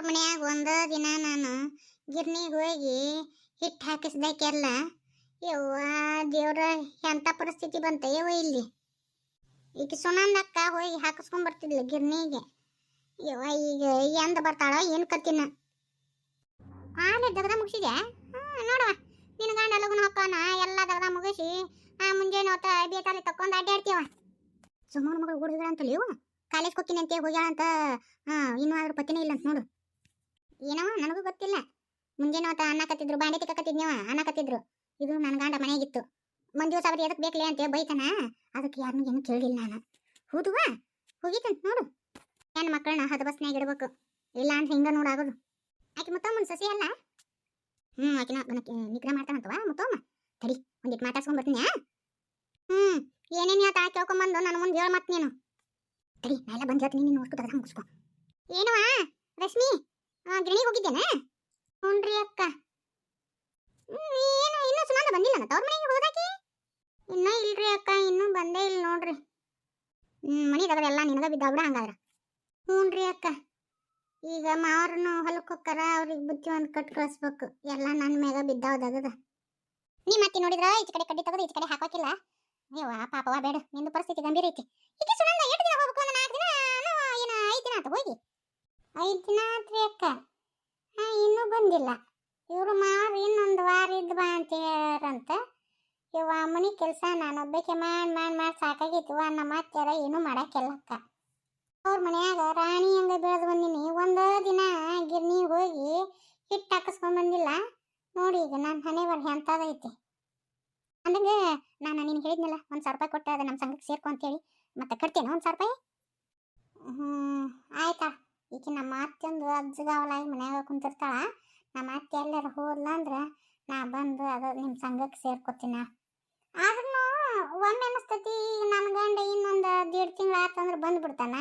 ಅವ್ರ ಮನ್ಯಾಗ ಒಂದ ದಿನ ನಾನು ಗಿರ್ನಿಗೆ ಹೋಗಿ ಹಿಟ್ಟು ಹಾಕಿಸ್ಬೇಕೆಲ್ಲ. ಯವ್ವ ದೇವ್ರ ಎಂಥ ಪರಿಸ್ಥಿತಿ ಬಂತ ಯವ್ವ ಇಲ್ಲಿ? ಈಗ ಸುನಂದಕ್ಕ ಹೋಗಿ ಹಾಕಿಸ್ಕೊಂಡ್ ಬರ್ತಿದ್ಲು ಗಿರ್ನಿಗೆ. ಯವ್ವ ಈಗ ಎಂದ ಬರ್ತಾಳ ಏನು ಕತ್ತಿನ ಆನೆ ದಗದ ಮುಗಿಸಿದೆ ನೋಡವ. ನಿನ್ನ ಗಂಡ ಲಗುನ ಹೊಕ್ಕಾನ ಎಲ್ಲ ದಗದ ಮುಗಿಸಿ, ಆ, ಮುಂಜಾನೆ ಹೊತ್ತ ಬೇತಾಲಿ ತಕ್ಕೊಂಡು ಅಡ್ಡಾಡ್ತೀವ ಸುಮಾರು ಮಗಳು ಹುಡುಗ ಅಂತಲ್ಲ ಇವ ಕಾಲೇಜ್ ಹೋಗ್ತೀನಿ ಅಂತ ಹೋಗ್ಯಾಳ ಅಂತ ಹಾ, ಇನ್ನೂ ಆದ್ರೂ ಪತ್ತಿನೇ ಇಲ್ಲ ಅಂತ ನೋಡು. ಏನವ ನನಗೂ ಗೊತ್ತಿಲ್ಲ. ಮುಂಜಾನೆ ಹೊತ್ತ ಅನ್ನಕತ್ತಿದ್ರು ಬಾಂಡೆ ತಿಕ್ಕತ್ತಿದ್ನವ ಅನ್ನಕತ್ತಿದ್ರು ಇದು ನನ್ನ ಗಂಡ ಮನೆಯಾಗಿತ್ತು ಮಂದಿ ದಿವಸ ಅವ್ರು ಎದಕ್ಕೆ ಬೇಕಲೇ ಅಂತ ಬೈತಾನ. ಅದಕ್ಕೆ ಯಾರನ್ನೂ ಏನು ಕೇಳಿಲ್ಲ ನಾನು. ಹೌದುವಾ? ಹೋಗಿತ್ತಂತ ನೋಡು. ನನ್ನ ಮಕ್ಕಳನ್ನ ಹದ ಬಸ್ನಾಗ ಇಡ್ಬೇಕು. ಇಲ್ಲ ಅಂತ ಹಿಂಗ ನೋಡಾಗೋದು ಆಕೆ ಮುತ್ತಮ್ಮನ ಸಸಿ ಅಲ್ಲ? ಹ್ಞೂ ಆಕಿನ ನಿಗ್ರಹ ಮಾಡ್ತಾನಂತವ? ಮುತ್ತಮ್ಮ? ತಡಿ ಒಂದಿಟ್ಟು ಮಾತಾಡ್ಸ್ಕೊಂಡ್ ಬರ್ತೀನಿ ಹ್ಞೂ ಏನೇನು ಹೇಳ್ತಾ ಕೇಳ್ಕೊಂಬಂದು ನನ್ನ ಮುಂದೆ ಹೇಳ ಮತ್ತೆ ನೀನು. ತಡಿ, ನಾ ಎಲ್ಲ ಬಂದು ಹೇಳ್ತೀನಿ, ನೀನು ಮುಗಿಸ್ಕೊ ಏನವ ರಶ್ಮಿ? ಗಿರಣಿಗೆ ಹೋಗಿದ್ದೇನೆ. ಹ್ಞೂನ್ರಿ ಅಕ್ಕ. ಏನು ಇನ್ನೂ ಸುಮಾರು ಬಂದಿಲ್ಲ ತವ್ರ ಮನೆಗೆ ಹೋದಾಕಿ? ಇನ್ನ ಇಲ್ರಿ ಅಕ್ಕ, ಇನ್ನೂ ಬಂದೇ ಇಲ್ಲ ನೋಡ್ರಿ. ಹ್ಞೂ ಮನೆದಾಗ ಎಲ್ಲ, ನಿನಗ ಬಿದ್ದಾವ್ಬಿಡ ಹಂಗಾದ್ರ. ಹ್ಞೂನ್ರಿ ಅಕ್ಕ, ಈಗ ಮಾವ್ರನ್ನು ಹೊಲಕ್ಕೆ ಹೋಗ್ತಾರ ಅವ್ರಿಗೆ ಬುತ್ತಿ ಒಂದು ಕಟ್ ಕಳಿಸ್ಬೇಕು. ಎಲ್ಲ ನನ್ನ ಮ್ಯಾಗ ಬಿದ್ದಾವ್ದಾಗದ. ನೀ ಮತ್ತೆ ನೋಡಿದ್ರ, ಈಚ ಕಡೆ ಕಡ್ಡಿ ತೆಗೆದು, ಈಚ ಕಡೆ ಹಾಕೋಕಿಲ್ಲ ಅಯ್ಯವ್ವ ಪಾಪವ ಬೇಡ, ನಿಂದು ಪರಿಸ್ಥಿತಿ ಗಂಭೀರ ಐತಿ. ಈಕೆ ಸುನಂದ ಎಷ್ಟು ದಿನ ಹೋಗ್ಬೇಕು ಒಂದು ನಾಲ್ಕು ದಿನ ಏನು ಐದು ದಿನ ಆತು ಹೋಗಿ? ಐದು ದಿನ ಆತ್ರಿ ಅಕ್ಕ. ಹಾಂ, ಇನ್ನೂ ಬಂದಿಲ್ಲ. ಇವರು ಮಾರು ಇನ್ನೊಂದು ವಾರ ಇದ್ದು ಬಾ ಅಂತ ಹೇಳ್ಯಾರಂತ. ಇವ ಮನೆ ಕೆಲಸ ನಾನು ಒಬ್ಬಕ್ಕೆ ಮಾಡಿ ಮಾಡಿ ಮಾಡಿ ಸಾಕಾಗಿತ್ತು ನಮ್ಮ ಅತ್ತೆರ ಏನೂ ಮಾಡಕ್ಕಿಲ್ಲ ಅಕ್ಕ. ಅವ್ರ ಮನ್ಯಾಗ ರಾಣಿ ಹಂಗ ಬೆಳೆದು ಬಂದಿನಿ. ಒಂದು ದಿನ ಗಿರ್ನಿ ಹೋಗಿ ಹಿಟ್ಟು ಹಾಕಿಸ್ಕೊಂಡು ಬಂದಿಲ್ಲ. ನೋಡಿ ಈಗ ನನ್ನ ಹಣೆ ಬರ ಎಂಥದೈತಿ ಅಂದಂಗೆ ನಾನು ನಿನಗೆ ಹೇಳಿದ್ನಲ್ಲ, ಒಂದು ಸಾವಿರ ರೂಪಾಯಿ ಕೊಟ್ಟೆ ಅದು ನಮ್ಮ ಸಂಘಕ್ಕೆ ಸೇರ್ಕೊ ಅಂತೇಳಿ ಮತ್ತೆ ಕಟ್ತೇನೆ ಒಂದು ಸಾವಿರ ರೂಪಾಯಿ? ಹ್ಞೂ ಆಯ್ತಾ. ಈಗ ನಮ್ಮ ಅತ್ತೆಂದು ಅಜ್ಜಗಾವಲಾಗಿ ಮನ್ಯಾಗ ಕುಂತಿರ್ತಾಳ. ನಮ್ಮ ಅತ್ತೆ ಎಲ್ಲಾರ ಹೋದ್ಲ ಅಂದ್ರೆ ನಾ ಬಂದು ಅದು ನಿಮ್ಮ ಸಂಘಕ್ಕೆ ಸೇರ್ಕೊತೀನ. ಆದ್ರೂ ಒಮ್ಮೆ ಅನಿಸ್ತತಿ ನನ್ನ ಗಂಡ ಇನ್ನೊಂದು ದೇಡ್ ತಿಂಗಳು ಆತಂದ್ರೆ ಬಂದ್ಬಿಡ್ತಾನ.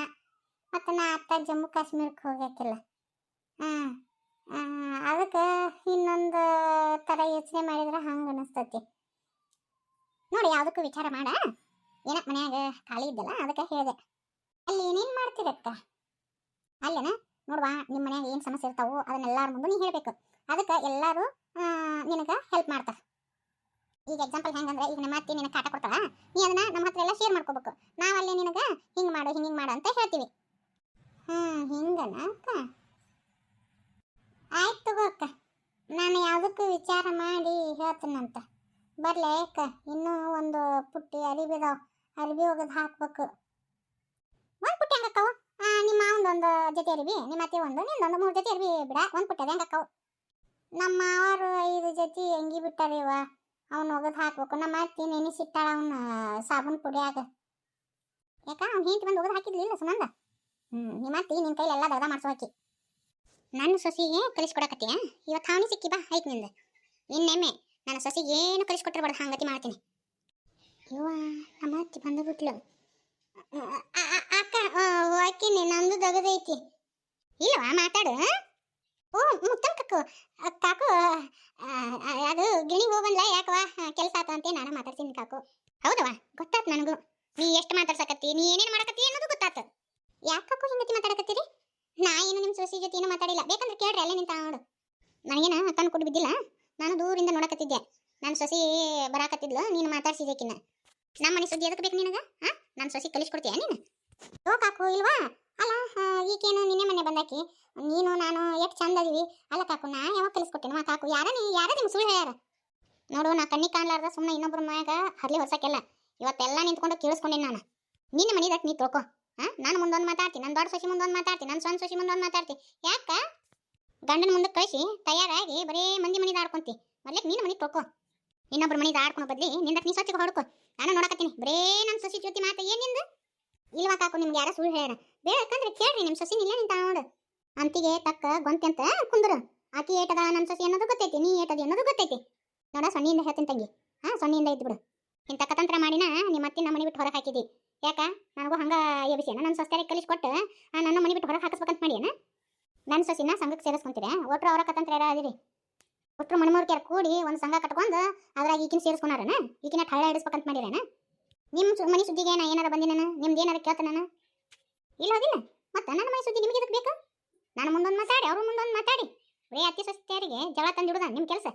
ಮತ್ತು ನಾ ಅತ್ತ ಜಮ್ಮು ಕಾಶ್ಮೀರಕ್ಕೆ ಹೋಗಕ್ಕಿಲ್ಲ ಹಾಂ ಅದಕ್ಕೆ ಇನ್ನೊಂದು ಥರ ಯೋಚನೆ ಮಾಡಿದ್ರೆ ಹಂಗೆ ಅನಿಸ್ತತಿ. ನೋಡಿ ಯಾವುದಕ್ಕೂ ವಿಚಾರ ಮಾಡ. ಏನ ಮನ್ಯಾಗ ಖಾಲಿ ಇದ್ದಲ್ಲ ಅದಕ್ಕೆ ಹೇಳಿದೆ. ಅಲ್ಲಿ ಏನೇನು ಮಾಡ್ತೀರಕ್ಕ? ಅಲ್ಲೇನ? ನೋಡುವ ನಿಮ್ಮ ಮನ್ಯಾಗ ಏನು ಸಮಸ್ಯೆ ಇರ್ತಾವೋ ಅದನ್ನೆಲ್ಲಾರ ಮುಂದೆ ನೀ ಹೇಳಬೇಕು. ಅದಕ್ಕೆ ಎಲ್ಲರೂ ನಿನಗೆ ಹೆಲ್ಪ್ ಮಾಡ್ತಾರೆ. ಈಗ ಎಕ್ಸಾಂಪಲ್ ಹೆಂಗಂದ್ರೆ, ಈಗ ನಮ್ಮ ಅತ್ತೆ ನಿನಗೆ ಕಾಟ ಕೊಡ್ತಾಳ. ನೀ ಅದನ್ನ ನಮ್ಮ ಹತ್ರ ಎಲ್ಲ ಶೇರ್ ಮಾಡ್ಕೋಬೇಕು. ನಾವಲ್ಲಿ ನಿನಗೆ ಹಿಂಗೆ ಮಾಡು ಹಿಂಗೆ ಮಾಡು ಅಂತ ಹೇಳ್ತೀವಿ. ಹ್ಞೂ ಹಿಂಗನ ಅಕ್ಕ? ಆಯ್ತು ತಗೋ ಅಕ್ಕ. ನಾನು ಯಾವುದಕ್ಕೂ ವಿಚಾರ ಮಾಡಿ ಹೇಳ್ತೀನಂತ. ಬರಲೇ ಅಕ್ಕ, ಇನ್ನೂ ಒಂದು ಪುಟ್ಟಿ ಅರಿಬಿದಾವ ಅರಿವಿ ಒಗೆದು ಹಾಕ್ಬೇಕು. ನಿಮ್ಮ ಒಂದು ಜೊತೆ ಅರಿಬಿ ನಿಮ್ಮ ಅತ್ತೆ ಒಂದು ನಿಂದೊಂದು ಮೂರು ಜೊತೆ ಅರಿವಿ ಬಿಡ, ಒಂದು ಪುಟ್ಟದ ಅದು ಹೆಂಗಕ್ಕವು ನಮ್ಮ ಮಾವರು ಐದು ಜೊತೆ ಹೆಂಗಿ ಬಿಟ್ಟಾರಿವ ಅವನು ಒಗದು ಹಾಕ್ಬೇಕು. ನಮ್ಮ ಅತ್ತಿ ನೆನೆಸಿಟ್ಟಾಳ ಅವನ ಸಾಬೂನ್ ಪುಡಿಯಾಗ. ಯಾಕ, ಅವ್ನು ಹಿಂಟ್ ಬಂದು ಒಗದು ಹಾಕಿದ್ಲಿಲ್ಲ ಸುನಂದ ಹ್ಞೂ ನಿಮ್ಮ ಅತ್ತಿ ನಿನ್ನ ಕೈಲಿ ಎಲ್ಲ ದಗದ ಮಾಡಿಸೋ ಹಾಕಿ. ನನ್ನ ಸೊಸಿಗೆ ಕಲಿಸ್ಕೊಡಕತ್ತೀಯ ಇವತ್ತು ಅವನಿ ಸಿಕ್ಕಿ ಬಾ ಐತ್ನಿಂದ. ನಿನ್ನೆಮ್ಮೆ ನನ್ನ ಸೊಸಿಗೆ ಏನು ಕಲಿಸ್ಕೊಟ್ಟಿರ್ಬಾರ್ದು ಹಂಗತಿ ಮಾಡ್ತೀನಿ. ಇವ ನಮ್ಮ ಅತ್ತಿ ಬಂದು ಬಿಟ್ಲು. ಹಾಕಿನಿ ನಂದು ದಗದೈತಿ. ಇಲ್ಲವಾ, ಮಾತಾಡು ಓ ಮುತ್ತಮ್ ಕಾಕು ಕಾಕು ಅದು ಗಿಣಿಗೆ ಹೋಗಲ್ಲ ಯಾಕವಾ ಕೆಲಸ ಆತ ಅಂತ ನಾನು ಮಾತಾಡ್ತೀನಿ ಕಾಕು. ಹೌದವ ಗೊತ್ತಾತ್ ನನಗೂ. ನೀ ಎಷ್ಟು ಮಾತಾಡ್ಸಕತ್ತಿ? ನೀ ಏನೇನು ಮಾಡಕತ್ತಿ ಅನ್ನೋದು ಗೊತ್ತಾತು. ಯಾಕಕ್ಕೂ ಹಿಂಗತಿ ಮಾತಾಡಕತ್ತೀರಿ? ನಾ ಏನು ನಿಮ್ಮ ಸೊಸಿ ಜೊತೆ ಏನು ಮಾತಾಡಿಲ್ಲ. ಬೇಕಂದ್ರೆ ಕೇಳ್ರಿ, ಅಲ್ಲೇ ನಿಂತ ನೋಡು. ನನಗೇನ ಕಣ್ಣು ಕೊಟ್ಟು ಬಿದ್ದಿಲ್ಲ? ನಾನು ದೂರಿಂದ ನೋಡಕತ್ತಿದ್ದೆ. ನನ್ನ ಸೊಸಿ ಬರಾಕತ್ತಿದ್ಲು, ನೀನು ಮಾತಾಡ್ಸಿದೇಕಿನ್ನ ನಮ್ಮ ಮನೆ ಸುದ್ದಿ ಎದಕ್ಕೆ ಬೇಕು ನಿನಗೆ? ಹಾಂ? ನನ್ನ ಸೊಸಿ ಕಲಿಸ್ಕೊಡ್ತೀಯ ನೀನು? ಕಾಕು ಇಲ್ವಾ? ಅಲ್ಲ ಈಕೇನು ನಿನ್ನೆ ಮನೆ ಬಂದಾಕಿ? ನೀನು, ನಾನು ಎಷ್ಟು ಚಂದ ಅಲ್ಲ ಕಾಕು, ನಾ ಯಾವಾಗ ಕಲಿಸ್ಕೊಟ್ಟಿನ ಕಾಕು? ಯಾರ ನೀ ಯಾರ ನಿಮ್ಗೆ ಸುಳ್ಳು ಹೇಳ್ಯಾರ? ನೋಡು, ನಾ ಕಣ್ಣಿ ಕಾಣ್ಲಾರ್ದ ಸುಮ್ಮನೆ ಇನ್ನೊಬ್ರ ಮನೆಯಾಗ ಹರ್ಲಿ ಹೊರ್ಸಕ್ಕೆಲ್ಲ. ಇವತ್ತೆಲ್ಲ ನಿಂತ್ಕೊಂಡು ಕೇಳಿಸ್ಕೊಂಡೇನಿ ನಾನು. ನಿನ್ನ ಮನೆದಾಗ ನೀ ತಿಳ್ಕೊ. ಹಾಂ ನಾನು ಮುಂದೊಂದು ಮಾತಾಡ್ತೀನಿ. ನನ್ನ ದೊಡ್ಡ ಸೊಸಿ ಮುಂದೊಂದು ಮಾತಾಡ್ತೀನಿ. ನನ್ನ ಸ್ವಂತ ಸೊಸಿ ಮುಂದೊಂದು ಮಾತಾಡ್ತೀನಿ. ಯಾಕ? ಗಂಡನ ಮುಂದೆ ಕಳಿಸಿ, ತಯಾರಾಗಿ ಬರೀ ಮಂದಿ ಮನೆದು ಆಡ್ಕೊಂತಿ. ಮೊದಲಿಗೆ ನೀನು ಮನೆಗೆ ತೊಳ್ಕೊ. ಇನ್ನೊಬ್ರ ಮನೆದು ಆಡ್ಕೊಳೋ ಬದಲಿ ನಿಂದಕ್ಕೆ ನೀ ಸ್ವಚ್ಛಗೆ ಹೊಡ್ಕೊ. ನಾನು ನೋಡಕತ್ತೀನಿ. ಬರೇ ನನ್ನ ಸೊಸಿ ಜೊತೆ ಮಾತು. ಏನು ನಿಂದು? ಇಲ್ವಾ ಕಾಕು, ನಿಮ್ಗೆ ಯಾರ ಸುಳ್ಳು ಹೇಳ್ಯಾರ? ಬೇಕಂದ್ರೆ ಕೇಳ್ರಿ ನಿಮ್ಮ ಸೊಸಿನ ಇಲ್ಲೇ ನಿಂತ ನೋಡು ಅಂತಿಗೆ ತಕ್ಕ ಗೊಂತೆ ಅಂತ ಕುಂದ್ರ. ಆಕಿ ಏಟದ ನಮ್ಮ ಸೊಸಿ ಅನ್ನೋದು ಗೊತ್ತೈತಿ, ನೀ ಏಟದ ಅನ್ನೋದು ಗೊತ್ತೈತಿ. ನೋಡ, ಸೊನ್ನಿಯಿಂದ ಹೇಳ್ತೀನಿ ತಂಗಿ. ಹಾ, ಸೊನ್ನಿಯಿಂದ ಇದ್ದು ಬಿಡು ಇಂಥ ಕತಂತ್ರ ಮಾಡಿನ ನಿಮ್ಮ ಅತ್ತಿ ನಮ್ಮ ಮನೆ ಬಿಟ್ಟು ಹೊರಗೆ ಹಾಕಿದಿ. ಯಾಕ? ನನಗೂ ಹಂಗ ಎಬಿಸಿಯನ ನನ್ನ ಸೊಸ್ತಾರಿಗೆ ಕಲಿಸ್ಕೊಟ್ಟು ನನ್ನ ಮನೆ ಬಿಟ್ಟು ಹೊರಗೆ ಹಾಕಿಸ್ಬೇಕಂತ ಮಾಡಿಯನ? ನನ್ನ ಸೊಸಿನ ಸಂಘಕ್ಕೆ ಸೇರಿಸ್ಕೊಂತೀರ ಒಟ್ರು ಅವರ ಕತಂತ್ರ ಅದಿರಿ ಒಟ್ರು ಮಣಿಮೂರ್ಕಿಯರ್ ಕೂಡಿ ಒಂದು ಸಂಘ ಕಟ್ಕೊಂಡು ಅದ್ರಾಗ ಈಕಿನ ಸೇರಿಸ್ಕೊಂಡಾರನ? ಈಕಿನ ಹಳ್ಳ ಇಡಿಸ್ಬೇಕಂತ ಮಾಡಿರೇನ? ನಿಮ್ಮ ಮನೆ ಸುದ್ದಿಗೆ ನಾ ಏನಾರ ಬಂದಿನ ನಿಮ್ದು ಏನಾರ ನಾನು? ಇಲ್ಲ ಹೋಗಿಲ್ಲ ಮತ್ತೆ ನನ್ನ ಮನೆ ಸುದ್ದಿ ನಿಮಗೆ ಬೇಕು? ನಾನು ಮುಂದೊಂದು ಮಾತಾಡಿ, ಅವ್ರು ಮುಂದೊಂದು ಮಾತಾಡಿ. ಬರೀ ಅತ್ತಿ ಸೊಸೆಯರಿಗೆ ಜಗಳ ತಂದಿಡುದ ನಿಮ್ಮ ಕೆಲಸ?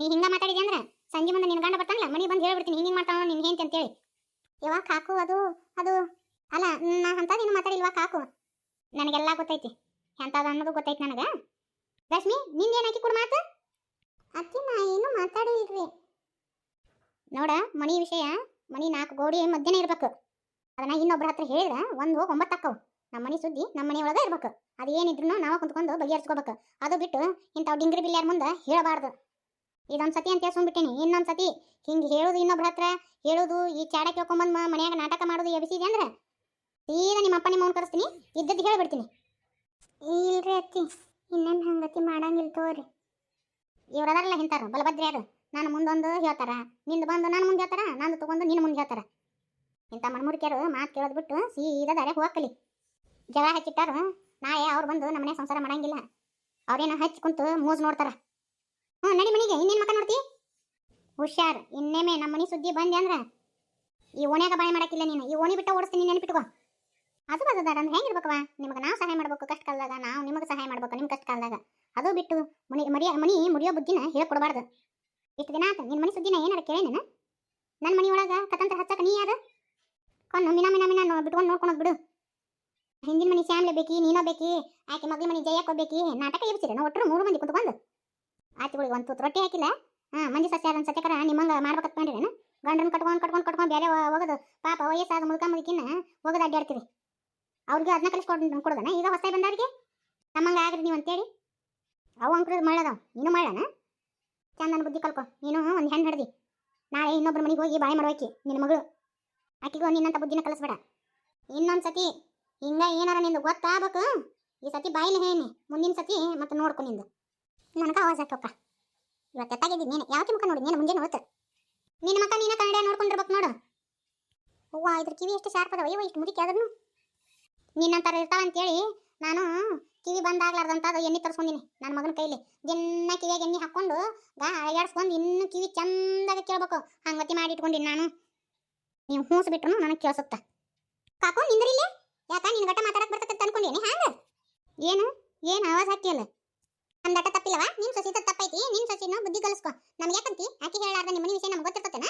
ನೀ ಹಿಂಗ ಮಾತಾಡಿದೆ ಅಂದ್ರೆ ಸಂಜೆ ಮುಂದೆ ನಿನ್ನ ಗಂಡ ಬರ್ತಾನಲ್ಲ ಮನೆ ಬಂದು ಹೇಳ್ಬಿಡ್ತೀನಿ, ಹಿಂಗೆ ಮಾಡ್ತಾನ ನಿನ್ ಹೆಂತಿ ಅಂತೇಳಿ. ಇವಾಗ ಕಾಕು ಅದು ಅದು. ಅಲ್ಲ ನಾ ಅಂತ ನೀನು ಮಾತಾಡಿಲ್ವಾ ಕಾಕು? ನನಗೆಲ್ಲ ಗೊತ್ತೈತಿ. ಎಂಥದ್ದು ಅನ್ನೋದು ಗೊತ್ತೈತಿ ನನಗೆ. ರಶ್ಮಿ ನಿಂದೇನು ಹಾಕಿ ಕೊಡು ಮಾತು ಅತ್ತಿ, ನಾ ಏನು ಮಾತಾಡಿಲ್ರಿ. ನೋಡ, ಮನಿ ವಿಷಯ. ಮನಿ ನಾಲ್ಕು ಗೋಡಿ ಮಧ್ಯನೇ ಇರ್ಬೇಕು. ಅದನ್ನ ಇನ್ನೊಬ್ರ ಹತ್ರ ಹೇಳಿದ್ರೆ ಒಂದು ಹೋಗಿ ಒಂಬತ್ತು ಅಕ್ಕವು. ನಮ್ಮ ಮನೆ ಸುದ್ದಿ ನಮ್ಮ ಮನೆ ಒಳಗೆ ಇರ್ಬೇಕು. ಅದು ಏನಿದ್ರು ನಾವು ಕುಂತ್ಕೊಂಡು ಬಗೆಹರಿಸ್ಕೋಬೇಕು. ಅದು ಬಿಟ್ಟು ಇಂಥವು ಡಿಂಗ್ರಿ ಬಿಲ್ಯಾರ ಮುಂದೆ ಹೇಳಬಾರ್ದು. ಇದೊಂದು ಸತಿ ಅಂತ ಸುಮ್ಬಿಟ್ಟಿನಿ ಇನ್ನೊಂದು ಸತಿ ಹಿಂಗೆ ಹೇಳೋದು ಇನ್ನೊಬ್ರ ಹತ್ರ, ಹೇಳೋದು, ಈ ಚಾಡ ಕೇಳ್ಕೊಂಬಂದು ಮನ್ಯಾಗ ನಾಟಕ ಮಾಡೋದು ಎಬಿಸಿದೆ ಅಂದ್ರೆ ಸೀದಾ ನಿಮ್ಮ ಅಪ್ಪ ನಿಮ್ಮ ಕರೆಸ್ತೀನಿ, ಇದ್ದದ್ದು ಹೇಳಿಬಿಡ್ತೀನಿ. ಇಲ್ರಿ ಅತ್ತಿ, ಇನ್ನೇನು ಹಂಗತಿ ಮಾಡಂಗಿಲ್ಲ ತೋರಿ. ಇವ್ರದಾರಲ್ಲ ಹಿಂತಾರ, ಬಲಭದ್ರ್ಯಾರು. ನಾನು ಮುಂದೊಂದು ಹೇಳ್ತಾರ. ನಿಂದ ಬಂದು ನಾನು ಮುಂದೆ ಹೇಳ್ತಾರ, ನಂದು ತಗೊಂಡು ನಿನ್ನ ಮುಂದೆ ಹೇಳ್ತಾರ. ಇಂಥ ಮಣ್ಮುಡಿಕೆಯರು ಮಾತು ಕೇಳೋದು ಬಿಟ್ಟು ಸೀದಾ ದಾರೆ ಹೋಗಲಿ ಜಗಳ ಹಚ್ಚಿಟ್ಟಾರು, ನಾಳೆ ಅವ್ರು ಬಂದು ನಮ್ಮನೆ ಸಂಸಾರ ಮಾಡಂಗಿಲ್ಲ. ಅವ್ರೇನು ಹಚ್ಚಿ ಕುಂತು ಮೂಸ್ ನೋಡ್ತಾರ. ಹ್ಞೂ, ನಡಿ ಮನೆಗೆ, ಇನ್ನೇನು ಮಕ್ಕ ನೋಡ್ತಿ? ಹುಷಾರ್, ಇನ್ನೇಮೆ ನಮ್ಮ ಮನೆ ಸುದ್ದಿ ಬಂದೆ ಅಂದ್ರೆ. ಈ ಓಣ್ಯಾಗ ಬಾಯಿ ಮಾಡಕ್ಕಿಲ್ಲ ನೀನು, ಈ ಓಣಿ ಬಿಟ್ಟ ಓಡಿಸ್ತೀನಿ ನೆನಪಿಟ್ಕೋ. ಅದು ಬದದಾರ ಅಂದ್ರೆ ಹೆಂಗಿರ್ಬೇಕವ ನಿಮ್ಗೆ ನಾವು ಸಹಾಯ ಮಾಡ್ಬೇಕು ಕಷ್ಟ ಕಾಲದಾಗ, ನಾವು ನಿಮಗೆ ಸಹಾಯ ಮಾಡ್ಬೇಕು ನಿಮ್ಮ ಕಷ್ಟ ಕಾಲದಾಗ. ಅದು ಬಿಟ್ಟು, ಮನಿ ಮರಿಯ ಮನಿ ಮುರಿಯೋ ಬುದ್ಧಿನ ಹೇಳ್ಕೊಡ್ಬಾರ್ದು. ಇಷ್ಟು ದಿನ ಆತ ನಿನ್ನ ಮನೆ ಸುದ್ದಿನ ಏನಾರ ಕೇಳೇನ ನನ್ನ ಮನಿ ಒಳಗ ಕತಂತ್ರ ಹಚ್ಚಕ ನೀ ಯಾರು? ಕೊನ್ನು ಮಿನ ಮಿನ ಮಿನ ಬಿಟ್ಕೊಂಡು ನೋಡ್ಕೊಳೋದು ಬಿಡು ಹಿಂದಿನ ಮನೆ ಶ್ಯಾಮ್ಲೆ ಬೇಕಿ, ನೀನೋ ಬೇಕಿ, ಆಕೆ ಮಗಳ ಮನೆ ಜಯಕ್ಕೋ ಬೇಕಿ, ನಾಟಕ ಎಬ್ಸಿರ, ನಾವು ಒಟ್ಟರು ಮೂರು ಮಂದಿ ಕುತ್ಕೊಂಡು. ಆಚೆಗಳಿಗೆ ಒಂದು ತುತ್ತು ರೊಟ್ಟಿ ಹಾಕಿಲ್ಲ. ಹಾಂ, ಮಂದಿ ಸಸ್ಯ ಒಂದು ಸತ್ಯಕರ, ನಿಮ್ಮಂಗ ಮಾಡ್ಬೇಕಂತ ಕಂಡ್ರೇನು ಗಂಡನ ಕಟ್ಕೊಂಡು ಕಟ್ಕೊಂಡು ಕಟ್ಕೊಂಡು ಬೇರೆ ಹೋಗೋದು. ಪಾಪ ವಯಸ್ಸಾದ ಮುಲ್ಕ ಮುಲ್ಕಿನ ಹೋಗೋದು ಅಡ್ಡಾಡ್ತೀರಿ ಅವ್ರಿಗೆ ಅದನ್ನ ಕಲಿಸ್ಕೊಂಡು, ಕೊಡೋದನ? ಈಗ ಹೊಸ ಬಂದವ್ರಿಗೆ? ನಮ್ಮಂಗ ಆಗ್ರಿ ನೀವು ಅಂತೇಳಿ ಅವು ಅಂಕರು ಮಾಡದವ್ ನೀನು ಮಾಡೋಣ ಚಂದನ ಬುದ್ಧಿ ಕಲ್ಕೊ. ನೀನು ಒಂದು ಹೆಣ್ಣು ಹಿಡ್ದಿ. ನಾಳೆ ಇನ್ನೊಬ್ರ ಮನೆಗೆ ಹೋಗಿ ಬಾಯಿ ಮಾಡೋಕೆ ನಿನ್ನ ಮಗಳು. ಆಕಿಗೂ ನಿನ್ನಂಥ ಬುದ್ಧಿನ ಕಲಿಸ್ಬೇಡ. ಇನ್ನೊಂದು ಸತಿ ಹಿಂಗ ಏನಾರ ನಿಂದು ಗೊತ್ತಾಗಬೇಕು, ಈ ಸತಿ ಬಾಯಿಲಿ ಹೇನಿ ಮುಂದಿನ ಸತಿ ಮತ್ತೆ ನೋಡ್ಕೊ ನಿಂದು. ನನಗೆ ಆವಾಜ್ ಹಾಕಪ್ಪ ಇವತ್ತು ಎತ್ತಾಗಿದ್ದೀನಿ ನೀನು. ಯಾವತ್ತಿ ಮುಖ ನೋಡಿ, ನೀನು ಮುಂಜಾನೆ ಹೊತ್ತು. ನಿನ್ನ ಮಕ್ಕ ನೀನ ಕನ್ನಡ ನೋಡ್ಕೊಂಡಿರ್ಬೇಕು ನೋಡು. ಹೂವ ಇದ್ರ ಕಿವಿ ಎಷ್ಟು ಶಾರ್ಪ್ ಅದಾವ. ಅಯ್ಯೋ, ಇಷ್ಟು ಮುದುಕಿ ಅದನ್ನು ನಿನ್ನಂತರ ಇರ್ತಾವ ಅಂತೇಳಿ ನಾನು ಕಿವಿ ಬಂದಾಗ್ಲಾರ್ದಂತ ಅದು ಎಣ್ಣೆ ತರಿಸ್ಕೊಂಡಿನಿ ನನ್ನ ಮಗನ ಕೈಲಿ. ದಿನ ಕಿವಿಯಾಗ ಎಣ್ಣೆ ಹಾಕೊಂಡು ಗಾ ಇನ್ನು ಕಿವಿ ಚಂದಾಗ ಕೇಳ್ಬೇಕು. ಹಂಗತಿ ಮಾಡಿ ಇಟ್ಕೊಂಡಿನಿ ನಾನು. ನೀವು ಹೂಸ್ ಬಿಟ್ರು ನನಗೆ ಕೇಳಿಸುತ್ತ. ಕಾಕು ನಿಂದ್ರಿಲ್ಲೇ ಯಾಕ ನಿನ್ನ ಗಟ್ಟ ಮಾತಾಡಕ್ ಬರ್ತೈತೆ ಅನ್ಕೊಂಡೇನಿ, ಹ್ಯಾಂಗ? ಏನು? ಏನು ಆವಾಜ್ ಹಾಕ್ತಿಯಲ್ಲ? ನನ್ನ ಗಟ್ಟ ತಪ್ಪಿಲ್ಲವ? ನಿನ್ ಸೊಸಿದ ತಪ್ಪೈತಿ, ನಿನ್ ಸೊಸಿನ ಬುದ್ಧಿ ಕಲಿಸ್ಕೊ. ನಮ್ಗೆ ಯಾಕಂತಿ? ಆಕಿ ಹೇಳಾರ್ದ ನಿಮ್ಮ ವಿಷಯ ನಮ್ಗೆ ಗೊತ್ತಿರ್ತೇನ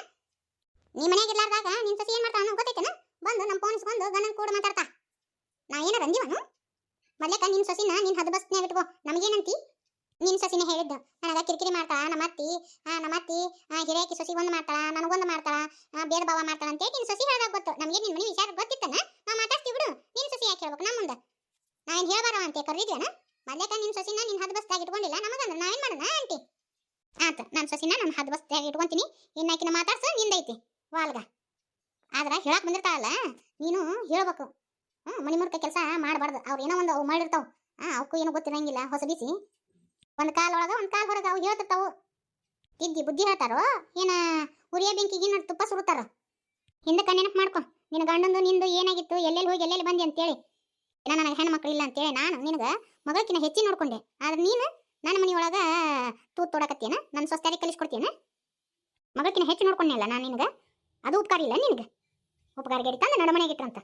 ನೀ ಮನೆಗೆ ಇರ್ಲಾರ್ದಾಗ ನಿನ್ ಸೊಸಿ ಏನ್ ಮಾಡ್ತಾವ ಅನ್ನೋದು ಗೊತ್ತೈತೇನ? ಬಂದು ನಮ್ಮ ಫೋನ್ ಇಸ್ಕೊಂಡು ಗಂಡನ್ ಕೂಡ ಮಾತಾಡ್ತಾ. ನಾ ಏನಾರ ಅಂದಿವನು? ಮೊದ್ಲೇಕ ನಿನ್ ಸೊಸಿನ ನಿನ್ ಹದ ಬಸ್ನ್ಯಾಗ ಇಟ್ಕೋ. ನಮಗೇನಂತಿ? ನಿನ್ ಸೊಸಿನ ಹೇಳಿದ್ದು. ನನಗ ಕಿರಿಕಿರಿ ಮಾಡ್ತಾಳ ನಮ್ಮ ಅತ್ತಿ ನಮ್ಮ ಅತ್ತಿ ಹಿರೇಕಿ ಸೊಸಿ ಒಂದ್ ಮಾಡ್ತಾಳ, ನನಗೊಂದು ಮಾಡ್ತಾಳ ಬೇರೆ ಭಾವ ಮಾಡ್ತಾಳ ಅಂತ ನಿನ್ ಸೊಸಿ ಹೇಳ್ದಾಗ ಗೊತ್ತು. ನಮ್ಗೆ ನಿನ್ ಮನೆ ವಿಚಾರ ಗೊತ್ತಿತ್ತನ? ನಾ ಮಾತಾಡ್ತೀವಿ ಬಿಡು. ನಿನ್ ಸೊಸಿ ಯಾಕೆ ಹೇಳ್ಬೇಕು ನಮ್ಮ ಮುಂದೆ ನಾ ಏನ್ ಹೇಳ್ಬಾರ ಅಂತ ಕರೀದ್ಯಾನ ಮೊದ್ಲೇಕ ನಿನ್ ಸೊಸಿನ ನಿನ್ ಹದ ಬಸ್ದಾಗ ಇಟ್ಕೊಂಡಿಲ್ಲ ನಮಗಂದ್ರೆ ನಾವೇನ್ ಮಾಡೋಣ, ಆಂಟಿ? ಆತ ನನ್ನ ಸೊಸಿನ ನನ್ನ ಹದ ಬಸ್ದಾಗ ಇಟ್ಕೊಂತೀನಿ. ಇನ್ನಾಕಿನ ಮಾತಾಡ್ಸ, ನಿಂದೈತಿ ವಾಲ್ಗ. ಆದ್ರ ಹೇಳಕ್ ಬಂದಿರ್ತಾಳಲ್ಲ, ನೀನು ಹೇಳ್ಬೇಕು. ಹ್ಮ್, ಮನಿ ಮುರ್ಕ ಕೆಲಸ ಮಾಡಬಾರ್ದು. ಅವ್ರು ಏನೋ ಒಂದು ಅವು ಮಾಡಿರ್ತಾವ. ಆ ಅವಕ್ಕೂ ಏನೋ ಗೊತ್ತಿರಂಗಿಲ್ಲ, ಹೊಸ ಬಿಸಿ. ಒಂದ್ ಕಾಲ್ ಒಳಗ ಒಂದ್ ಕಾಲ್ ಹೊರಗ ಅವು ಹೇಳ್ತಿರ್ತಾವು. ತಿದ್ದಿ ಬುದ್ಧಿ ಹೇಳ್ತಾರೋ, ಏನ ಉರಿಯ ಬೆಂಕಿಗೆ ಇನ್ನೊಂದು ತುಪ್ಪ ಸುರುತ್ತಾರ? ಹಿಂದೆ ಕಣ್ಣೆನಪ್ ಮಾಡ್ಕೊ. ನಿನ್ನ ಗಂಡಂದು, ನಿಂದು ಏನಾಗಿತ್ತು, ಎಲ್ಲೆಲ್ಲಿ ಹೋಗಿ ಎಲ್ಲೆಲ್ಲಿ ಬಂದಿ ಅಂತೇಳಿ. ಏನ ನನಗೆ ಹೆಣ್ಣು ಮಕ್ಳು ಇಲ್ಲ ಅಂತೇಳಿ ನಾನು ನಿನಗೆ ಮಗಕ್ಕಿನ ಹೆಚ್ಚಿ ನೋಡ್ಕೊಂಡೆ. ಆದ್ರೆ ನೀನು ನನ್ನ ಮನೆಯೊಳಗೆ ತೂತ್ ತೊಡಕತ್ತೇನ ನನ್ನ ಸ್ವಸ್ಥರಿಗೆ ಕಲಿಸ್ಕೊಡ್ತೇನೆ ಮಗಕ್ಕಿನ ಹೆಚ್ಚು ನೋಡ್ಕೊಂಡೆ ಅಲ್ಲ ನಾನು ನಿನಗೆ? ಅದು ಉಪಕಾರ ಇಲ್ಲ ನಿನಗೆ? ಉಪಕಾರ ಗೆಡಿತ ಅಂದ್ರೆ ನಡಮನೆಗೆ ಇಟ್ರಂತ.